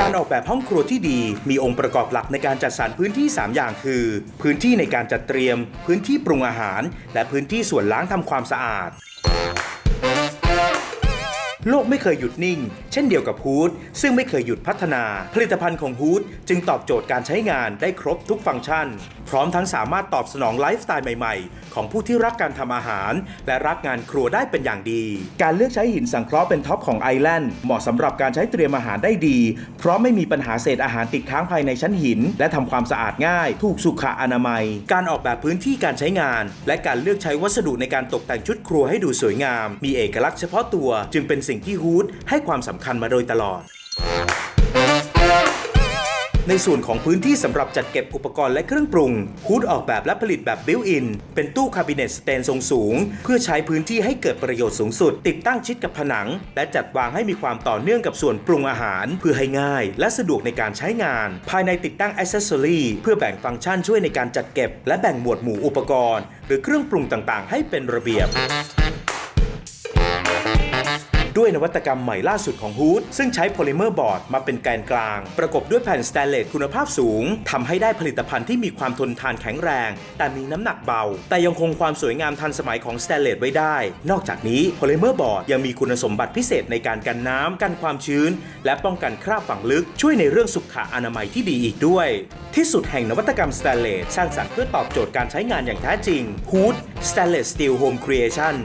การออกแบบห้องครัวที่ดี มีองค์ประกอบหลักในการจัดสรรพื้นที่ 3 อย่างคือ พื้นที่ในการจัดเตรียม พื้นที่ปรุงอาหาร และพื้นที่ส่วนล้างทำความสะอาด โลกไม่เคยหยุดนิ่ง เช่นเดียวกับฮูดซึ่งไม่เคยหยุดพัฒนา ผลิตภัณฑ์ของฮูดจึงตอบโจทย์การใช้งานได้ครบทุกฟังก์ชัน พร้อมทั้งสามารถตอบสนองไลฟ์สไตล์ใหม่ๆ ของผู้ที่รักการทำอาหาร และรักงานครัวได้เป็นอย่างดี การเลือกใช้หินสังเคราะห์เป็นท็อปของไอแลนด์เหมาะสำหรับการใช้เตรียมอาหารได้ดี เพราะไม่มีปัญหาเศษอาหารติดค้างภายในชั้นหิน และทำความสะอาดง่าย ถูกสุขอนามัย การออกแบบพื้นที่การใช้งาน และการเลือกใช้วัสดุในการตกแต่งชุดครัวให้ดูสวยงาม มีเอกลักษณ์เฉพาะตัว จึงเป็นสิ่งที่ฮูดให้ความสำคัญมาโดยตลอด ในส่วนของพื้นที่สำหรับจัดเก็บอุปกรณ์และเครื่องปรุงฮูดออกแบบและผลิตแบบบิวอิน เป็นตู้คาบิเนตสเตนทรงสูง เพื่อใช้พื้นที่ให้เกิดประโยชน์สูงสุด ติดตั้งชิดกับผนัง และจัดวางให้มีความต่อเนื่องกับส่วนปรุงอาหาร เพื่อให้ง่าย และสะดวกในการใช้งาน ภายในติดตั้งอ c เซสซอรีเพื่อแบ่งฟังก์ชันช่วยในการจัดเก็บ และแบ่งหมวดหมู่อุปกรณ์ หรือเครื่องปรุงต่างๆ ให้เป็นระเบียบ ด้วยนวัตกรรมใหม่ล่าสุดของฮูดซึ่งใช้โพลิเมอร์บอร์ดมาเป็นแกนกลาง ประกบด้วยแผ่นสแตนเลสคุณภาพสูงทำให้ได้ผลิตภัณฑ์ที่มีความทนทานแข็งแรง แต่มีน้ำหนักเบา แต่ยังคงความสวยงามทันสมัยของสแตนเลสไว้ได้ นอกจากนี้โพลิเมอร์บอร์ดยังมีคุณสมบัติพิเศษในการกันน้ำกันความชื้น และป้องกันคราบฝังลึก ช่วยในเรื่องสุขอนามัยที่ดีอีกด้วย ที่สุดแห่งนวัตกรรมสแตนเลสสร้างสรรค์เพื่อตอบโจทย์การใช้งานอย่างแท้จริงฮูด Stainless Steel Home Creation